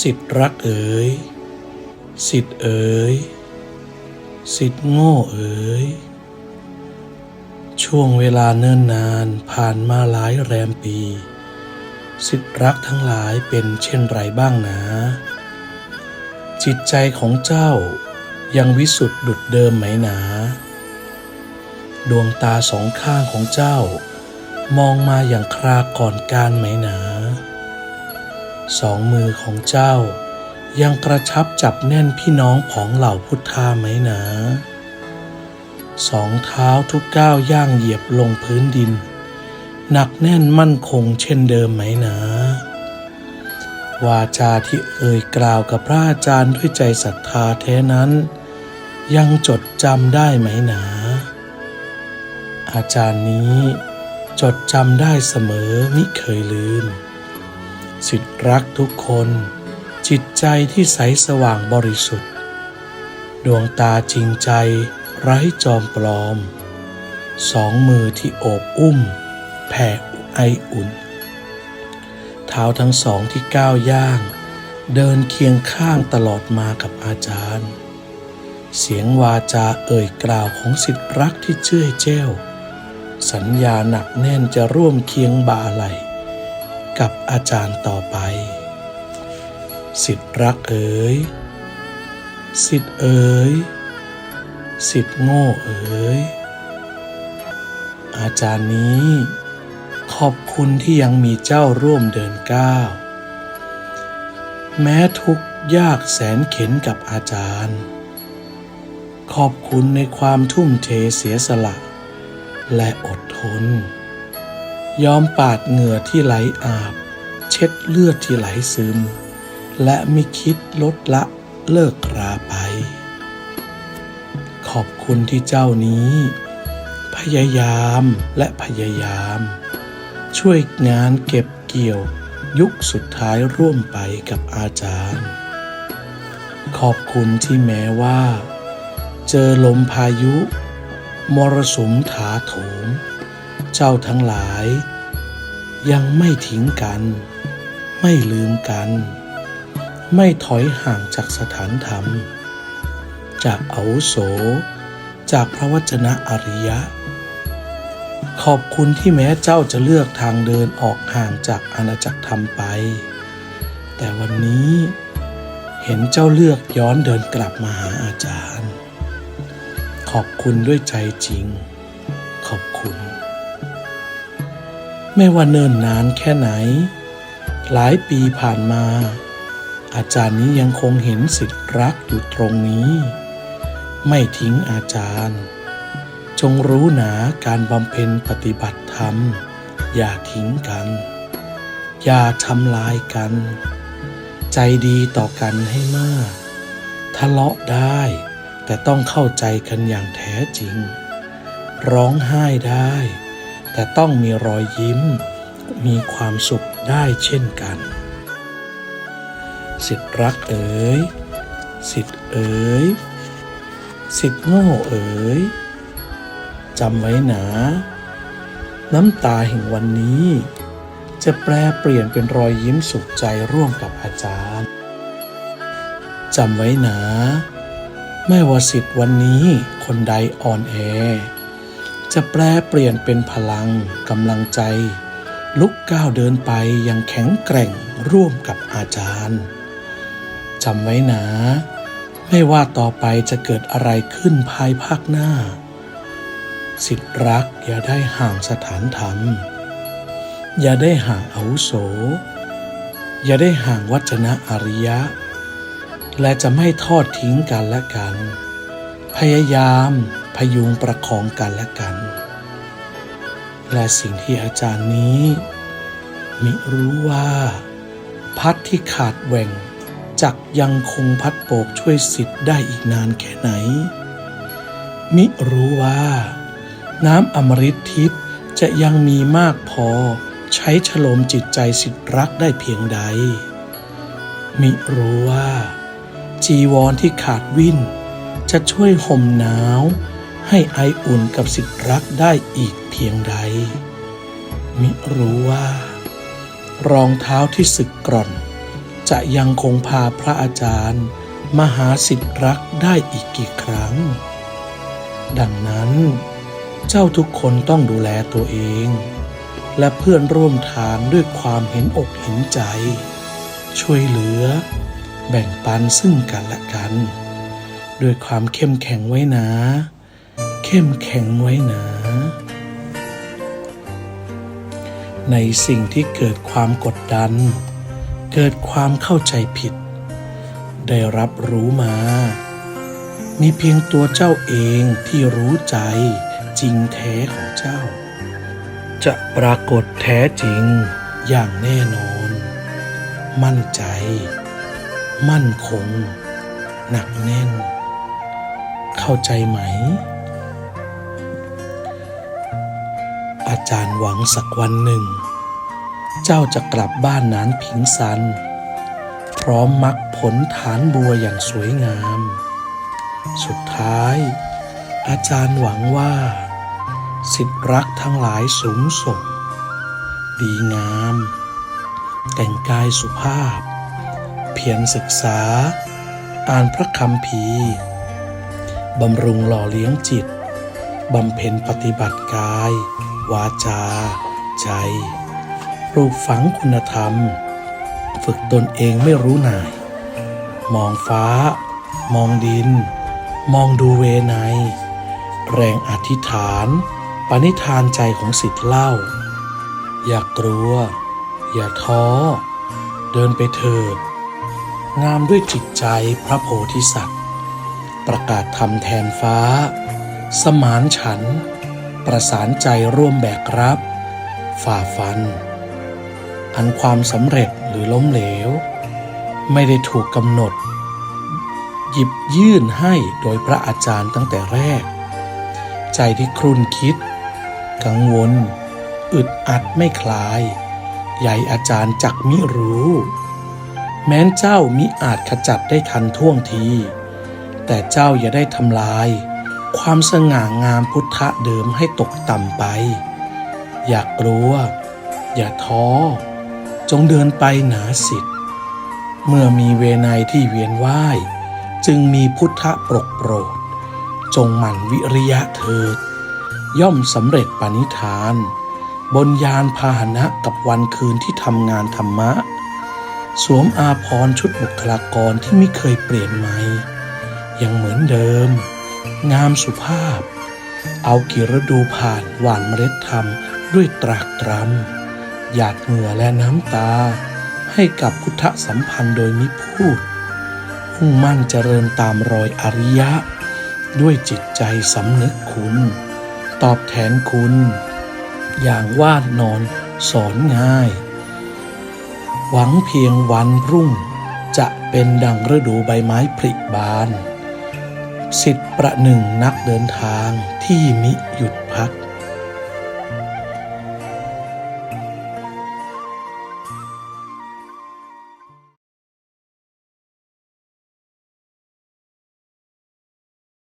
สิทธิ์รักเอ๋ย สิทธิ์เอ๋ย สิทธิ์โง่เอ๋ย ช่วงเวลาเนิ่นนานผ่านมาหลายแรมปี สิทธิ์รักทั้งหลายเป็นเช่นไรบ้างนาจิตใจของเจ้ายังวิสุทธ์ดุดเดิมไหมหนา ดวงตาสองข้างของเจ้า มองมาอย่างคราก่อนการไหมหนา สองมือของเจ้า ยังกระชับจับแน่นพี่น้องของเหล่าพุทธาไหมหนาสองเท้าทุกก้าวย่างเหยียบลงพื้นดิน หนักแน่นมั่นคงเช่นเดิมไหมหนาวาจาที่เอ่ยกล่าวกับพระอาจารย์ด้วยใจศรัทธาแท้นั้น ยังจดจำได้ไหมหนา อาจารย์นี้จดจำได้เสมอมิเคยลืม สิทธิรักทุกคน จิตใจที่ใสสว่างบริสุทธิ์ ดวงตาจริงใจไร้จอมปลอม สองมือที่โอบอุ้ม แผ่ไออุ่น เท้าทั้งสองที่ก้าวย่าง เดินเคียงข้างตลอดมากับอาจารย์ เสียงวาจาเอ่ยกล่าวของสิทธิรักที่เชื่อเจ้าสัญญาหนักแน่นจะร่วมเคียงบ่าไหล กับอาจารย์ต่อไป สิทธิรักเอ๋ย สิทธิเอ๋ย สิทธิโง่เอ๋ย อาจารย์นี้ ขอบคุณที่ยังมีเจ้าร่วมเดินก้าว แม้ทุกยากแสนเข็นกับอาจารย์ ขอบคุณในความทุ่มเทเสียสละ และอดทน ยอมปาดเหงื่อที่ไหลอาบ เช็ดเลือดที่ไหลซึม และไม่คิดลดละเลิกราไป ขอบคุณที่เจ้านี้ พยายามและพยายาม ช่วยงานเก็บเกี่ยวยุคสุดท้ายร่วมไปกับอาจารย์ ขอบคุณที่แม้ว่า เจอลมพายุ มรสุมถาโถม เจ้าทั้งหลาย ยังไม่ทิ้งกัน ไม่ลืมกัน ไม่ถอยห่างจากสถานธรรม จากอาวุโส จากพระวจนะอริยะ ขอบคุณที่แม้เจ้าจะเลือกทางเดินออกห่างจากอาณาจักรธรรมไป แต่วันนี้เห็นเจ้าเลือกย้อนเดินกลับมาหาอาจารย์ ขอบคุณด้วยใจจริง ขอบคุณ ไม่ว่าเนิ่นนานแค่ไหน หลายปีผ่านมา อาจารย์นี้ยังคงเห็นสิทธิรักอยู่ตรงนี้ ไม่ทิ้งอาจารย์ จงรู้หนาการบำเพ็ญปฏิบัติธรรม อย่าทิ้งกัน อย่าทำลายกัน ใจดีต่อกันให้มาก ทะเลาะได้ แต่ต้องเข้าใจกันอย่างแท้จริง ร้องไห้ได้ แต่ต้องมีรอยยิ้ม มีความสุขได้เช่นกัน สิทธิรักเอ๋ยสิทธิเอ๋ยสิทธิโง่เอ๋ยจำไว้หนา น้ำตาแห่งวันนี้ จะแปลเปลี่ยนเป็นรอยยิ้มสุขใจร่วมกับอาจารย์จำไว้หนา ไม่ว่าสิทธิ์วันนี้คนใดอ่อนแอ จะแปลเปลี่ยนเป็นพลังกำลังใจ ลุกก้าวเดินไปอยังแข็งแกร่งร่วมกับอาจารย์จำไว้นาไม่ว่าต่อไปจะเกิดอะไรขึ้นภายภาคหน้า สิทธิรักอย่าได้ห่างสถานธรรม อย่าได้ห่างอาวุโส อย่าได้ห่างวัจนะอริยะ และจะไม่ทอดทิ้งกันและกัน พยายาม พยุงประคองกันและกัน และสิ่งที่อาจารย์นี้ มิรู้ว่า พัดที่ขาดแหว่งจักยังคงพัดโปกช่วยสิทธิ์ได้อีกนานแค่ไหน มิรู้ว่า น้ำอมฤตทิพย์จะยังมีมากพอใช้ฉลมจิตใจสิทธิ์รักได้เพียงใด มิรู้ว่า จีวรที่ขาดวิ่นจะช่วยห่มหนาว ให้ไออุ่นกับสิทธิรักได้อีกเพียงใด มิรู้ว่า รองเท้าที่สึกกร่อนจะจะยังคงพาพระอาจารย์มาหาสิทธิรักได้อีกกี่ครั้ง ดังนั้น เจ้าทุกคนต้องดูแลตัวเอง และเพื่อนร่วมทางด้วยความเห็นอกเห็นใจ ช่วยเหลือ แบ่งปันซึ่งกันและกัน ด้วยความเข้มแข็งไว้นะ เข้มแข็งไว้นะในสิ่งที่เกิดความกดดัน เกิดความเข้าใจผิด ได้รับรู้มา มีเพียงตัวเจ้าเองที่รู้ใจจริงแท้ของเจ้า จะปรากฏแท้จริงอย่างแน่นอน มั่นใจ มั่นคง หนักแน่น เข้าใจไหม จารย์หวังสักวันหนึ่ง เจ้าจะกลับบ้านนานผิงซัน พร้อมมรรคผลฐานบัวอย่างสวยงาม สุดท้าย อาจารย์หวังว่า สิทธิรักทั้งหลายสูงส่ง ดีงาม แต่งกายสุภาพ เพียรศึกษา อ่านพระคำภีบำรุงหล่อเลี้ยงจิตบำเพ็ญปฏิบัติกาย วาจา ใจ ปลูกฝังคุณธรรม ฝึกตนเองไม่รู้นาย มองฟ้า มองดิน มองดูเวไนแรงอธิษฐาน ปณิธานใจของสิทธิ์เล่า อย่ากลัว อย่าท้อ เดินไปเถิด งามด้วยจิตใจพระโพธิสัตว์ ประกาศธรรมแทนฟ้า สมานฉันท ประสานใจร่วมแบกรับ ฝ่าฟัน อันความสำเร็จหรือล้มเหลว ไม่ได้ถูกกำหนด หยิบยื่นให้โดยพระอาจารย์ตั้งแต่แรก ใจที่ครุ่นคิด กังวล อึดอัดไม่คลาย ใหญ่อาจารย์จักมิรู้ แม้นเจ้ามิอาจขจัดได้ทันท่วงที แต่เจ้าอย่าได้ทำลาย ความสง่างามพุทธะเดิมให้ตกต่ำไป อย่ากลัว อย่าท้อ จงเดินไปหนาสิทธิ์ เมื่อมีเวไนยที่เวียนว่าย จึงมีพุทธะปรกโปรด จงหมั่นวิริยะเถิด ย่อมสำเร็จปณิธาน บนยานพาหนะกับวันคืนที่ทำงานธรรมะ สวมอาภรณ์ชุดบุคลากรที่ไม่เคยเปลี่ยนใหม่ยังเหมือนเดิม งามสุภาพ เอากี่ฤดูผ่านหวานเมล็ดธรรมด้วยตรากตรำหยาดเหงื่อและน้ำตา ให้กับพุทธสัมพันธ์โดยมิพูดมุ่งมั่นเจริญตามรอยอริยะ ด้วยจิตใจสำนึกคุณ ตอบแทนคุณ อย่างวาดนอนสอนง่าย หวังเพียงวันรุ่งจะเป็นดังฤดูใบไม้ผลิบาน สิทธิ์ประหนึ่งนักเดินทางที่มิหยุดพัก